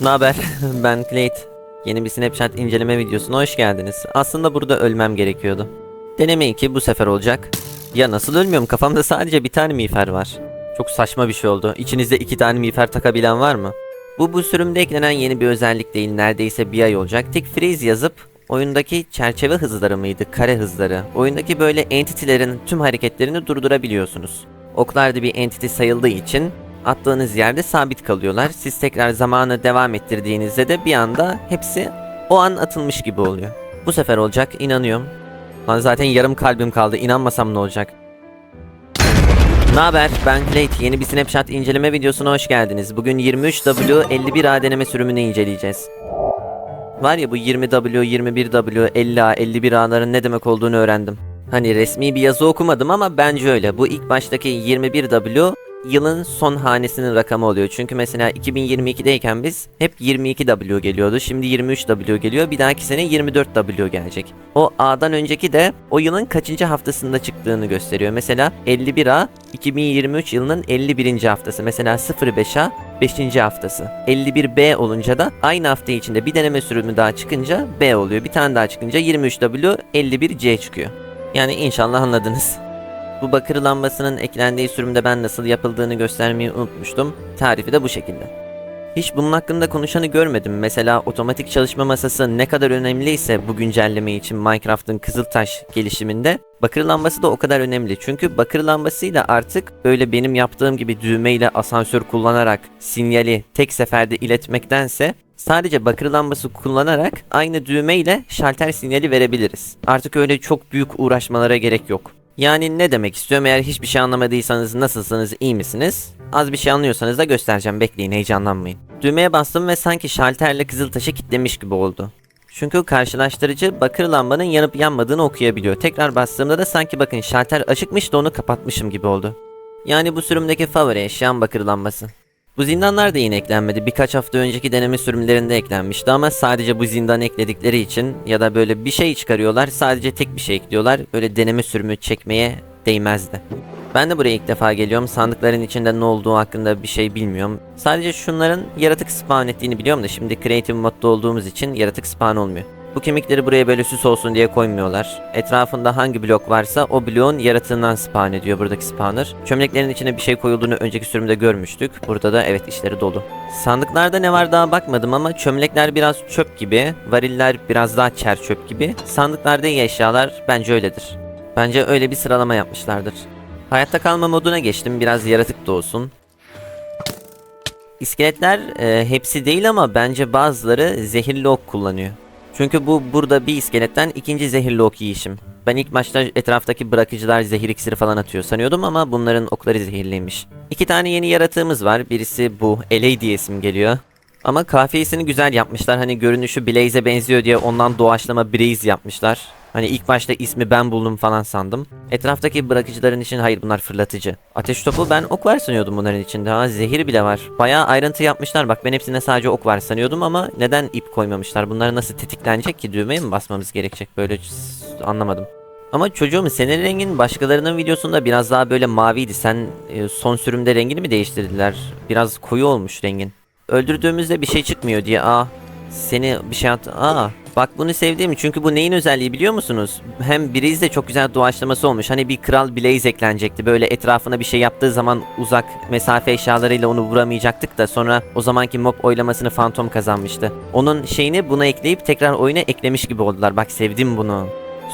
Ne haber? Ben Clayt. Yeni bir Snapchat inceleme videosuna hoş geldiniz. Aslında burada ölmem gerekiyordu. Deneme 2 bu sefer olacak. Ya nasıl ölmüyorum? Kafamda sadece bir tane miğfer var. Çok saçma bir şey oldu. İçinizde iki tane miğfer takabilen var mı? Bu bu sürümde eklenen yeni bir özellik değil. Neredeyse bir ay olacak. Tek freeze yazıp oyundaki çerçeve hızları mıydı? Kare hızları. Oyundaki böyle entity'lerin tüm hareketlerini durdurabiliyorsunuz. Oklar da bir entity sayıldığı için attığınız yerde sabit kalıyorlar. Siz tekrar zamanı devam ettirdiğinizde de bir anda hepsi o an atılmış gibi oluyor. Bu sefer olacak inanıyorum. Lan zaten yarım kalbim kaldı inanmasam ne olacak? Ne haber? Ben Clayt. Yeni bir Snapchat inceleme videosuna hoş geldiniz. Bugün 23W51A deneme sürümünü inceleyeceğiz. Var ya bu 20W, 21W, 50A, 51A'ların ne demek olduğunu öğrendim. Hani resmi bir yazı okumadım ama bence öyle. Bu ilk baştaki 21W yılın son hanesinin rakamı oluyor. Çünkü mesela 2022'deyken biz hep 22W geliyordu. Şimdi 23W geliyor. Bir dahaki sene 24W gelecek. O A'dan önceki de o yılın kaçıncı haftasında çıktığını gösteriyor. Mesela 51A 2023 yılının 51. haftası. Mesela 05A 5. haftası. 51B olunca da aynı hafta içinde bir deneme sürümü daha çıkınca B oluyor. Bir tane daha çıkınca 23W 51C çıkıyor. Yani inşallah anladınız. Bu bakır lambasının eklendiği sürümde ben nasıl yapıldığını göstermeyi unutmuştum. Tarifi de bu şekilde. Hiç bunun hakkında konuşanı görmedim. Mesela otomatik çalışma masası ne kadar önemliyse bu güncelleme için Minecraft'ın Kızıltaş gelişiminde bakır lambası da o kadar önemli. Çünkü bakır lambasıyla artık böyle benim yaptığım gibi düğmeyle asansör kullanarak sinyali tek seferde iletmektense sadece bakır lambası kullanarak aynı düğmeyle şalter sinyali verebiliriz. Artık öyle çok büyük uğraşmalara gerek yok. Yani ne demek istiyorum eğer hiçbir şey anlamadıysanız nasılsınız iyi misiniz? Az bir şey anlıyorsanız da göstereceğim bekleyin heyecanlanmayın. Düğmeye bastım ve sanki şalterle kızıltaşı kilitlemiş gibi oldu. Çünkü karşılaştırıcı bakır lambanın yanıp yanmadığını okuyabiliyor. Tekrar bastığımda da sanki bakın şalter açıkmış da onu kapatmışım gibi oldu. Yani bu sürümdeki favori eşyam bakır lambası. Bu zindanlar da yine eklenmedi. Birkaç hafta önceki deneme sürümlerinde eklenmişti ama sadece bu zindan ekledikleri için ya da böyle bir şey çıkarıyorlar sadece tek bir şey ekliyorlar. Böyle deneme sürümü çekmeye değmezdi. Ben de buraya ilk defa geliyorum. Sandıkların içinde ne olduğu hakkında bir şey bilmiyorum. Sadece şunların yaratık spawn ettiğini biliyorum da şimdi creative modda olduğumuz için yaratık spawn olmuyor. Bu kemikleri buraya böyle süs olsun diye koymuyorlar. Etrafında hangi blok varsa o bloğun yaratığından spawn ediyor buradaki spawner. Çömleklerin içine bir şey koyulduğunu önceki sürümde görmüştük. Burada da evet işleri dolu. Sandıklarda ne var daha bakmadım ama çömlekler biraz çöp gibi, variller biraz daha çer çöp gibi. Sandıklarda iyi eşyalar bence öyledir. Bence öyle bir sıralama yapmışlardır. Hayatta kalma moduna geçtim biraz yaratık da olsun. İskeletler e, hepsi değil ama bence bazıları zehirli ok kullanıyor. Çünkü bu burada bir iskeletten ikinci zehirli ok yiyişim. Ben ilk başta etraftaki bırakıcılar zehir iksiri falan atıyor sanıyordum ama bunların okları zehirliymiş. İki tane yeni yaratığımız var. Birisi bu. LA diye isim geliyor. Ama kafiyesini güzel yapmışlar. Hani görünüşü Blaze'e benziyor diye ondan doğaçlama Blaze yapmışlar. Hani ilk başta ismi ben buldum falan sandım. Etraftaki bırakıcıların için hayır bunlar fırlatıcı. Ateş topu ben ok var sanıyordum bunların içinde. Ha zehir bile var. Bayağı ayrıntı yapmışlar. Bak ben hepsine sadece ok var sanıyordum ama neden ip koymamışlar? Bunlar nasıl tetiklenecek ki? Düğmeye mi basmamız gerekecek? Böyle anlamadım. Ama çocuğum senin rengin başkalarının videosunda biraz daha böyle maviydi. Sen e, son sürümde rengini mi değiştirdiler? Biraz koyu olmuş rengin. Öldürdüğümüzde bir şey çıkmıyor diye. Aa seni bir şey at. Aa bak bunu sevdim çünkü bu neyin özelliği biliyor musunuz? Hem Breeze de çok güzel doğaçlaması olmuş. Hani bir kral Blaze eklenecekti. Böyle etrafına bir şey yaptığı zaman uzak mesafe eşyalarıyla onu vuramayacaktık da sonra o zamanki mob oylamasını Phantom kazanmıştı. Onun şeyini buna ekleyip tekrar oyuna eklemiş gibi oldular. Bak sevdim bunu.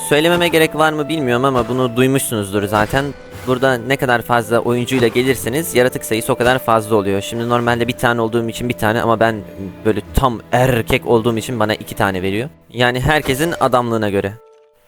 Söylememe gerek var mı bilmiyorum ama bunu duymuşsunuzdur zaten. Burada ne kadar fazla oyuncuyla gelirseniz yaratık sayısı o kadar fazla oluyor. Şimdi normalde bir tane olduğum için bir tane ama ben böyle tam erkek olduğum için bana iki tane veriyor. Yani herkesin adamlığına göre.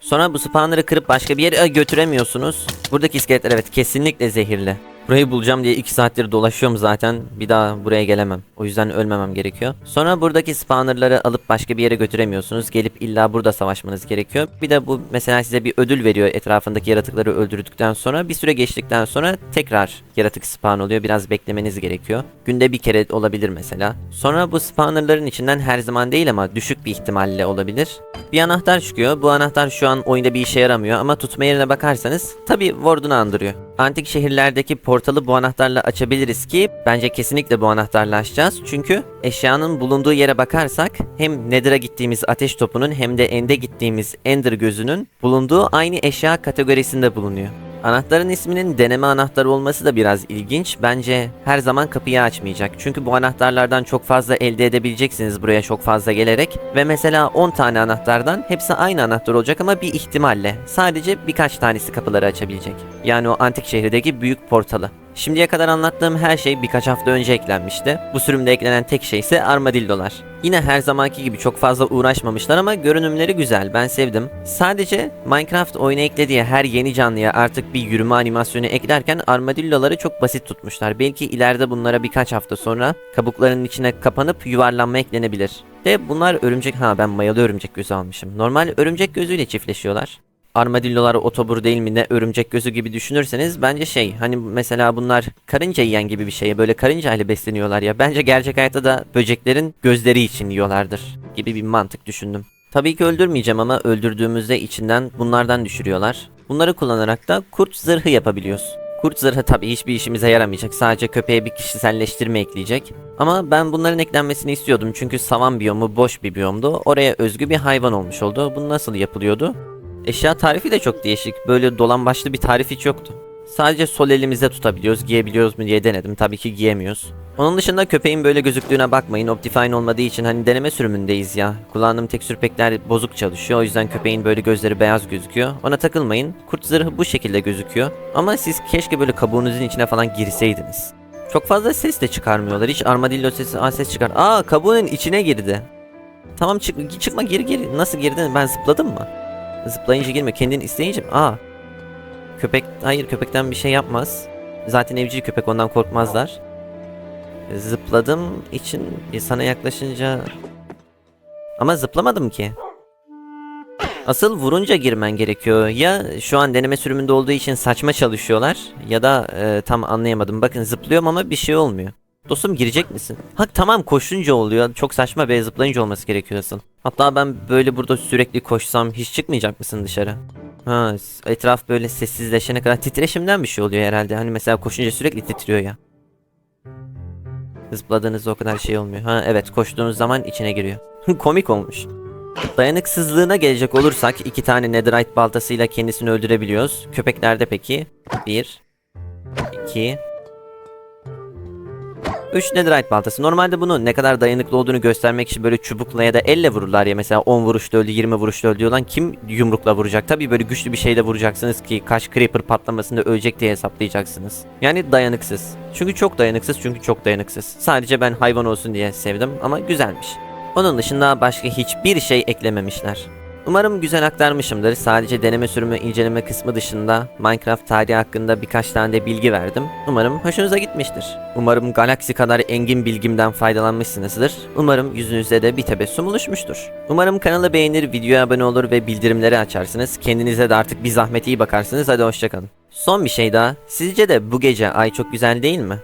Sonra bu spawner'ı kırıp başka bir yere götüremiyorsunuz. Buradaki iskeletler evet kesinlikle zehirli. Burayı bulacağım diye 2 saattir dolaşıyorum zaten. Bir daha buraya gelemem. O yüzden ölmemem gerekiyor. Sonra buradaki spawnerları alıp başka bir yere götüremiyorsunuz. Gelip illa burada savaşmanız gerekiyor. Bir de bu mesela size bir ödül veriyor etrafındaki yaratıkları öldürdükten sonra. Bir süre geçtikten sonra tekrar yaratık spawn oluyor. Biraz beklemeniz gerekiyor. Günde bir kere olabilir mesela. Sonra bu spawnerların içinden her zaman değil ama düşük bir ihtimalle olabilir. Bir anahtar çıkıyor. Bu anahtar şu an oyunda bir işe yaramıyor ama tutma yerine bakarsanız tabi Warden'ı andırıyor. Antik şehirlerdeki portalı bu anahtarla açabiliriz ki bence kesinlikle bu anahtarla açacağız. Çünkü eşyanın bulunduğu yere bakarsak hem Nether'a gittiğimiz ateş topunun hem de End'e gittiğimiz Ender gözünün bulunduğu aynı eşya kategorisinde bulunuyor. Anahtarın isminin deneme anahtarı olması da biraz ilginç. Bence her zaman kapıyı açmayacak. Çünkü bu anahtarlardan çok fazla elde edebileceksiniz buraya çok fazla gelerek. Ve mesela 10 tane anahtardan hepsi aynı anahtar olacak ama bir ihtimalle. Sadece birkaç tanesi kapıları açabilecek. Yani o antik şehirdeki büyük portalı. Şimdiye kadar anlattığım her şey birkaç hafta önce eklenmişti. Bu sürümde eklenen tek şey ise armadillolar. Yine her zamanki gibi çok fazla uğraşmamışlar ama görünümleri güzel. Ben sevdim. Sadece Minecraft oyuna eklediği her yeni canlıya artık bir yürüme animasyonu eklerken armadilloları çok basit tutmuşlar. Belki ileride bunlara birkaç hafta sonra kabuklarının içine kapanıp yuvarlanma eklenebilir. De bunlar örümcek... Ha ben mayalı örümcek gözü almışım. Normal örümcek gözüyle çiftleşiyorlar armadillolar otobur değil mi ne örümcek gözü gibi düşünürseniz bence şey hani mesela bunlar karınca yiyen gibi bir şey böyle karınca ile besleniyorlar ya bence gerçek hayatta da böceklerin gözleri için yiyorlardır gibi bir mantık düşündüm. Tabii ki öldürmeyeceğim ama öldürdüğümüzde içinden bunlardan düşürüyorlar. Bunları kullanarak da kurt zırhı yapabiliyoruz. Kurt zırhı tabii hiçbir işimize yaramayacak. Sadece köpeğe bir kişiselleştirme ekleyecek. Ama ben bunların eklenmesini istiyordum çünkü savan biyomu boş bir biyomdu. Oraya özgü bir hayvan olmuş oldu. Bu nasıl yapılıyordu? Eşya tarifi de çok değişik. Böyle dolan başlı bir tarif hiç yoktu. Sadece sol elimizde tutabiliyoruz, giyebiliyoruz mu diye denedim. Tabii ki giyemiyoruz. Onun dışında köpeğin böyle gözüktüğüne bakmayın. Optifine olmadığı için hani deneme sürümündeyiz ya. Kullandığım tekstür pekler bozuk çalışıyor. O yüzden köpeğin böyle gözleri beyaz gözüküyor. Ona takılmayın. Kurt zırhı bu şekilde gözüküyor. Ama siz keşke böyle kabuğunuzun içine falan girseydiniz. Çok fazla ses de çıkarmıyorlar. Hiç armadillo sesi, aa ses çıkar. Aa kabuğunun içine girdi. Tamam çık çıkma geri geri. Nasıl girdin? Ben zıpladım mı? Zıplayınca girme. Kendin isteyince mi? Aa. Köpek, hayır köpekten bir şey yapmaz. Zaten evcil köpek ondan korkmazlar. Zıpladım için sana yaklaşınca... Ama zıplamadım ki. Asıl vurunca girmen gerekiyor. Ya şu an deneme sürümünde olduğu için saçma çalışıyorlar ya da e, tam anlayamadım. Bakın zıplıyorum ama bir şey olmuyor. Dostum girecek misin? Ha tamam koşunca oluyor. Çok saçma be zıplayınca olması gerekiyor asıl. Hatta ben böyle burada sürekli koşsam hiç çıkmayacak mısın dışarı? Ha etraf böyle sessizleşene kadar titreşimden bir şey oluyor herhalde. Hani mesela koşunca sürekli titriyor ya. Zıpladığınızda o kadar şey olmuyor. Ha evet koştuğunuz zaman içine giriyor. Komik olmuş. Dayanıksızlığına gelecek olursak iki tane netherite baltasıyla kendisini öldürebiliyoruz. Köpeklerde peki? Bir, iki, 3 netherite baltası. Normalde bunu ne kadar dayanıklı olduğunu göstermek için böyle çubukla ya da elle vururlar ya. Mesela 10 vuruşta öldü 20 vuruşta öldü lan kim yumrukla vuracak? Tabii böyle güçlü bir şeyle vuracaksınız ki kaç creeper patlamasında ölecek diye hesaplayacaksınız. Yani dayanıksız. Çünkü çok dayanıksız çünkü çok dayanıksız. Sadece ben hayvan olsun diye sevdim ama güzelmiş. Onun dışında başka hiçbir şey eklememişler. Umarım güzel aktarmışımdır. Sadece deneme sürümü inceleme kısmı dışında Minecraft tarihi hakkında birkaç tane de bilgi verdim. Umarım hoşunuza gitmiştir. Umarım galaksi kadar engin bilgimden faydalanmışsınızdır. Umarım yüzünüzde de bir tebessüm oluşmuştur. Umarım kanalı beğenir, videoya abone olur ve bildirimleri açarsınız. Kendinize de artık bir zahmet iyi bakarsınız. Hadi hoşçakalın. Son bir şey daha. Sizce de bu gece ay çok güzel değil mi?